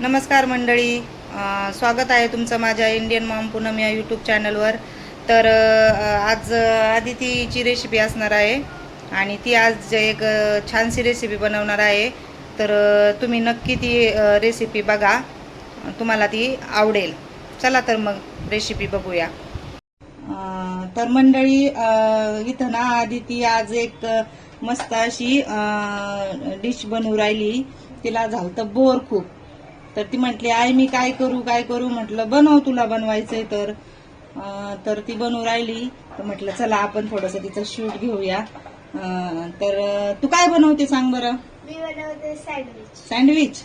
नमस्कार मंडळी. स्वागत आहे तुमचं माझ्या इंडियन मॉम पूनम या यूट्यूब चॅनलवर तर आज आदितीची रेसिपी असणार आहे आणि ती आज एक छानशी रेसिपी बनवणार आहे. तर तुम्ही नक्की ती रेसिपी बघा. तुम्हाला ती आवडेल. चला तर मग रेसिपी बघूया. तर मंडळी इथं ना आदिती आज एक मस्त अशी डिश बनवू राहिली. तिला झालं तर बोर खूप. तर ती म्हटली आई मी काय करू काय करू? म्हटलं बनव तुला बनवायचंय तर. तर ती बनवू राहिली. तर म्हटलं चला आपण थोडस तिचं शूट घेऊया. तर तू काय बनवते सांग बरं? मी बनवते सँडविच. सँडविच?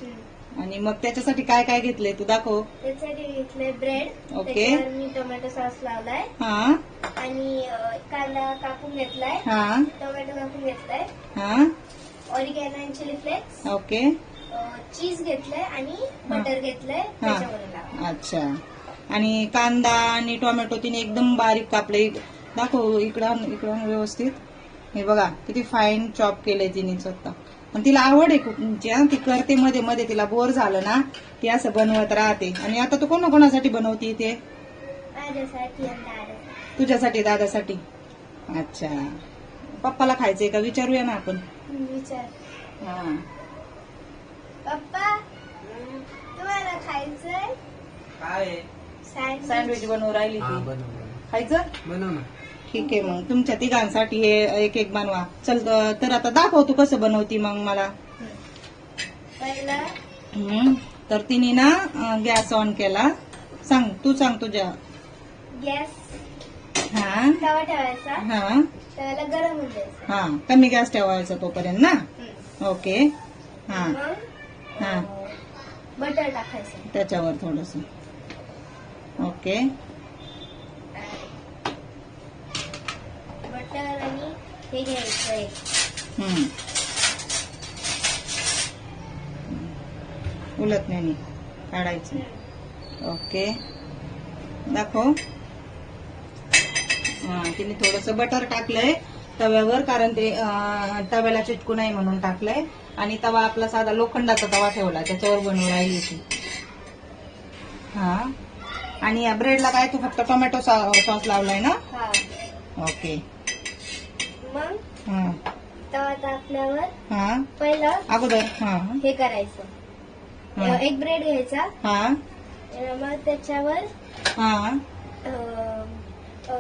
आणि मग त्याच्यासाठी काय काय घेतलंय तू दाखव. त्यासाठी घेतलंय ब्रेड. ओके. त्याच्यावर मी टोमॅटो सॉस लावलाय. हा. आणि अ, कांदा कापून घेतलाय. हा. टोमॅटो कापून घेतलाय. हा. Oregano chilli flakes. Okay. Cheese घेतलंय आणि बटर घेतलंय. अच्छा. आणि कांदा आणि टोमॅटो तिने एकदम बारीक कापले. दाखव इकडं इकडं व्यवस्थित. हे बघा किती फाईन चॉप केलंय तिने स्वतः. पण तिला आवड आहे कुकिंगची हा. ती करते मध्ये मध्ये. तिला बोर झालं ना ती असं बनवत राहते. आणि आता तू कोणा कोणासाठी बनवती ते माझ्यासाठी आणि दादासाठी. तुझ्यासाठी दादासाठी? अच्छा. पप्पाला खायचंय का? विचारूया ना आपण. विचार. हा. पप्पा तुम्हाला खायचंय? काय? सँडविच सँडविच बनवू राहिली हा ती खायचं? बनव ना. ठीक आहे मग. तुमच्या तिघांसाठी हे एक एक बनवा. चल तर आता दाखव तू कसं बनवती मग मला. पहिलं. हम्म. तर तिने ना गॅस ऑन केला. सांग तू सांग तुझ्या. गॅस हा. तवा ठेवायचा? हा. गरम होऊन द्यायचं हा. कमी गॅस ठेवायचा तोपर्यंत ना? हम्म. ओके. हा. मग? हा. बटर टाकायचं. त्याच्यावर थोडस. ओके. बटर आणि हे घ्यायचं एक. हम्म. उलट नाही काढायचं. ओके. दाखव. हा, तिने थोडस बटर टाकलंय. तव्यावर कारण ते तव्याला चिटकू नाही म्हणून टाकलंय. आणि तवा आपला साधा लोखंडाचा तवा ठेवला त्याच्यावर बनवून राहिली ती हा. आणि या ब्रेडला काय तू फक्त टोमॅटो सॉस लावलाय ना? हा. ओके मग? हा. तवा तापल्यावर हा. पहिलं अगोदर हा. हे करायचं. एक ब्रेड घ्यायचा. हा. मग त्याच्यावर हा.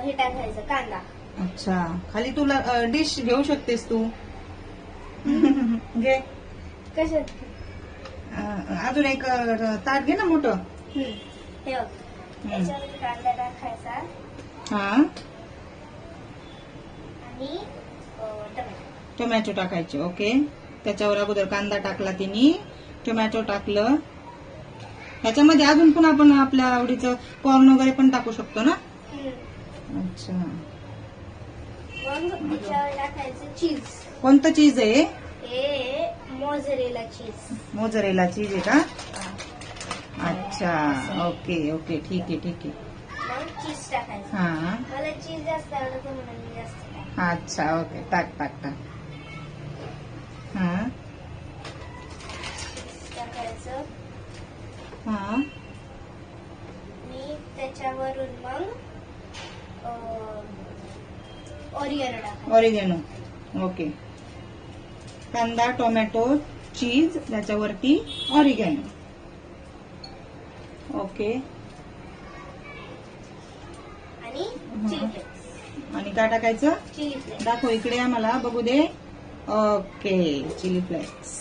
हे टाकायचं कांदा. अच्छा. खाली तुला डिश घेऊ शकतेस तू. घे. कशात? अजून एक ताट घे ना मोठं. हे बघ. त्याच्यावर कांदा टाकायचा. हा. आणि अं, टोमॅटो. टोमॅटो टाकायचे ओके. त्याच्यावर अगोदर कांदा टाकला तिने. टोमॅटो टाकलं. ह्याच्यामध्ये अजून पण आपण आपल्या आवडीचं कॉर्न वगैरे पण टाकू शकतो ना? हम्म. अच्छा. मग त्याच्यावर टाकायचं चीज कोणतं चीज आहे? हे मोझरेला चीज मोजरेला चीज आहे का? अच्छा ओके ओके ठीक आहे ठीक आहे. मग चीज टाकायचं हा. मला चीज जास्त आवडतं म्हणून मी जास्त टाकते. अच्छा ओके टाक टाक टाक. हा. चीज टाकायचं हा. आणि त्याच्यावरून मग ऑरिगॅनो ऑरिगॅनो ओके कांदा टोमॅटो चीज त्याच्यावरती ऑरिगॅनो ओके आणि काय टाकायचं? दाखव इकडे आम्हाला बघू दे. Okay chilli flakes.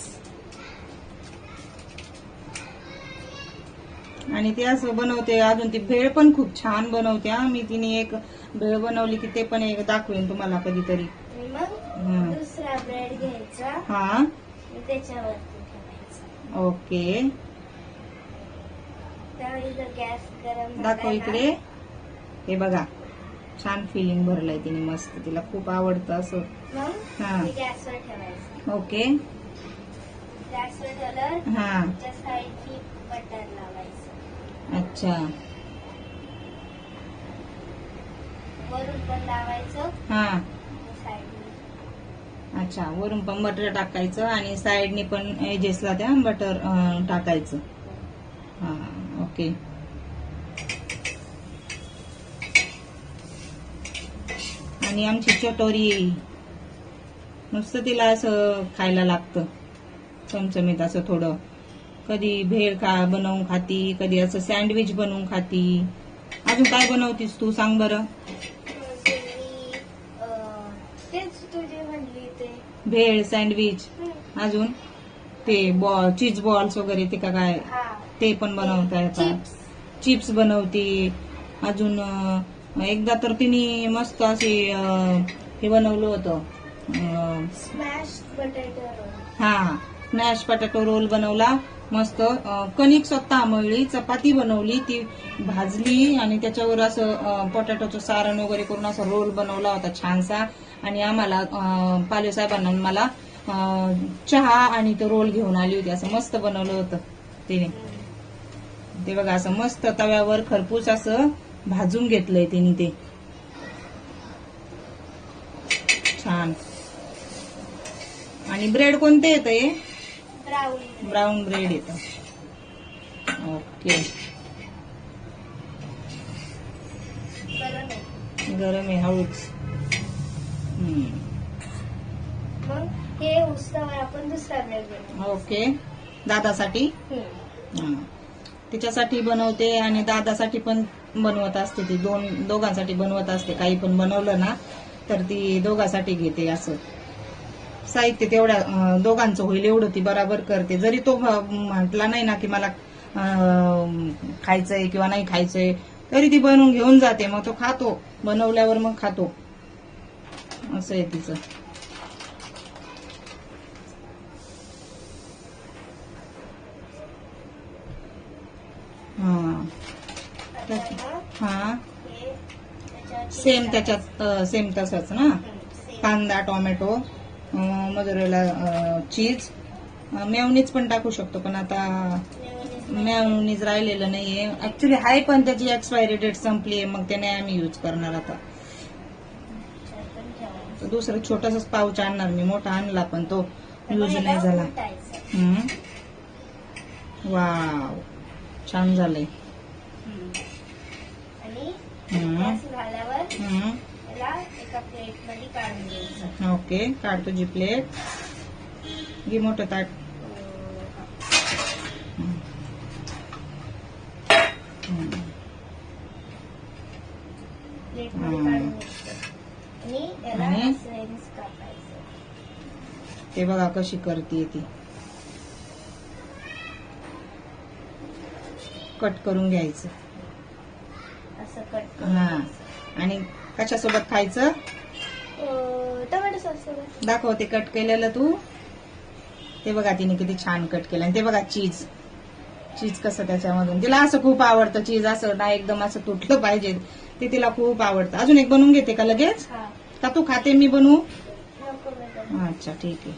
आणि ते असं बनवते. अजून ती भेळ पण खूप छान बनवते. मी तिने एक भेळ बनवली की ते पण एक दाखवेन तुम्हाला कधीतरी. मग. दुसरा ब्रेड घ्यायचा. हा. आणि त्याच्यावरती ठेवायचा. ओके. गॅस गरम दाखव इकडे. हे बघा छान फिलिंग भरलंय तिने मस्त. तिला खूप आवडतं असं. मग हा. गॅसवर ठेवायचं. ओके. गॅसवर ठेवल्यावर हा. त्या साईडनी बटर लावायचं. अच्छा. वरून पण लावायचं. हा. अच्छा वरून पण बटर टाकायचं आणि साईडने पण एजेसला त्या बटर टाकायचं. हा ओके. आणि आमची चटोरी नुसतं तिला असं खायला लागतं. चमचमीत असं थोडं. कधी भेळ खा बनवून खाती कधी असं सँडविच बनवून खाती. अजून काय बनवतीस तू सांग बरं. भेळ सँडविच. अजून ते बॉल चीज बॉल्स वगैरे ते का काय ते पण बनवता येतात. चिप्स. बनवते. अजून एकदा तर तिने मस्त असे हे बनवलं होतं. हा स्मॅश बटाटो रोल बनवला. मस्त कणिक स्वतः आंबळली चपाती बनवली ती भाजली आणि त्याच्यावर असं पोटॅटोचं सारण वगैरे करून असं रोल बनवला होता छानसा. आणि आम्हाला पाले साहेबांना मला चहा आणि तो रोल घेऊन आली होती. असं मस्त बनवलं होतं तिने. ते बघा असं मस्त तव्यावर खरपूस असं भाजून घेतलंय तिने ते. छान. आणि ब्रेड कोणते येतं हे ब्राऊन ब्रेड येतं ओके. गरम आहे हळूच. हम्म. मग हे उस्तावर आपण दुसरा ब्रेड बनवू. ओके. दादासाठी. हा. तिच्यासाठी बनवते आणि दादासाठी पण बनवत असते ती. दोन दोघांसाठी बनवत असते. काही पण बनवलं ना तर ती दोघांसाठी घेते असं. साहित्य तेवढ्या दोघांचं होईल एवढं ती बराबर करते. जरी तो म्हटला नाही ना की मला खायचंय किंवा नाही खायचंय तरी ती बनवून घेऊन जाते. मग तो खातो. बनवल्यावर मग खातो. असं आहे तिचं. हा. सेम त्याच्यात सेम तसंच ना? कांदा टोमॅटो. मजुरेला चीज मेवनीच पण टाकू शकतो पण आता. मेवनीज राहिलेलं नाहीये. ऍक्च्युली हाय पण त्याची एक्सपायरी डेट संपली आहे मग त्याने आम्ही यूज करणार आता. दुसरं छोटासाच पाऊच आणणार मी मोठा आणला पण तो. यूज नाही झाला. वाव छान झालंय आणि हम्म. गॅस झाल्यावर हम्म. त्याला एका प्लेटमध्ये काढून घ्यायचं ओके काढ तुझी प्लेट घे मोठं ताट हम्म. हम्म. प्लेटमध्ये हम्म. काढून घ्यायचं आणि याला आणि? स्लाइस कापायचं ते बघा कशी करते ती कट करून घ्यायचं असं कट हा आणि कशासोबत खायचं? टोमॅटो सॉस सोबत. दाखव ते कट केलेलं तू. ते बघा तिने किती छान कट केलं. आणि ते बघा चीज चीज कसं त्याच्यामधून. तिला असं खूप आवडतं चीज असं ना एकदम असं तुटलं पाहिजे. ते तिला खूप आवडतं. अजून एक बनवून घेते का लगेच? का तू खाते मी बनवू? अच्छा ठीक आहे.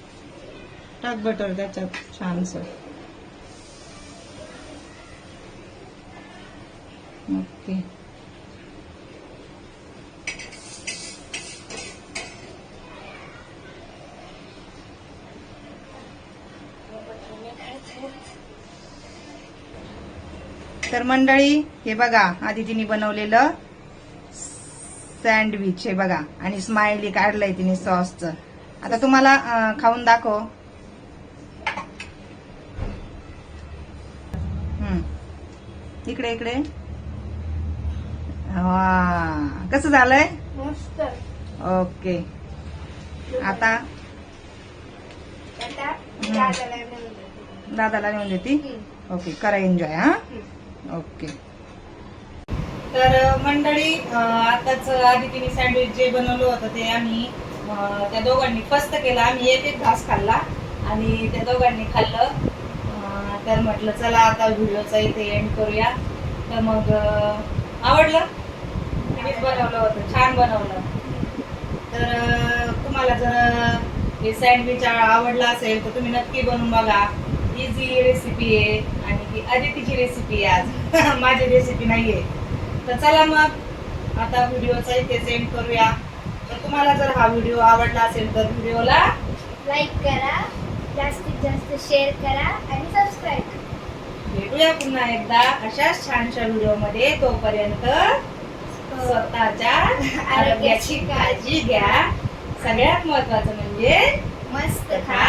टाक बटर त्याच्यात छानस. ओके. तर मंडळी हे बघा आधी तिने बनवलेलं सँडविच हे बघा आणि स्माइली काढलंय तिने सॉसचं आता तुम्हाला खाऊन दाखव. इकडे इकडे. वा कसं झालंय? ओके. आता? आता? दादाला नेऊन देते. ओके करा एन्जॉय हा. ओके. तर मंडळी आताच आधी तिने सँडविच जे बनवलं होतं ते आम्ही त्या दोघांनी फस्त केलं. आम्ही एक एक घास खाल्ला आणि त्या दोघांनी खाल्लं. तर म्हटलं चला आता व्हिडिओचा इथे एंड करूया. तर मग आवडलं? तिनेच बनवलं होतं छान बनवलं. तर तुम्हाला जर हे सँडविच आवडला असेल तर तुम्ही नक्की बनवून बघा. इझी रेसिपी आहे आणि ती अदितीची रेसिपी आहे आज. माझी रेसिपी नाहीये. तर चला मग आता व्हिडिओचा इथे सेंड करूया. तर तुम्हाला जर हा व्हिडिओ आवडला असेल तर व्हिडिओला लाईक करा जास्तीत जास्त शेअर करा आणि सबस्क्राईब करा. भेटूया पुन्हा एकदा अशाच छानशा व्हिडिओमध्ये तोपर्यंत स्वतःच्या आरोग्याची काळजी घ्या. सगळ्यात महत्वाचं म्हणजे मस्त खा.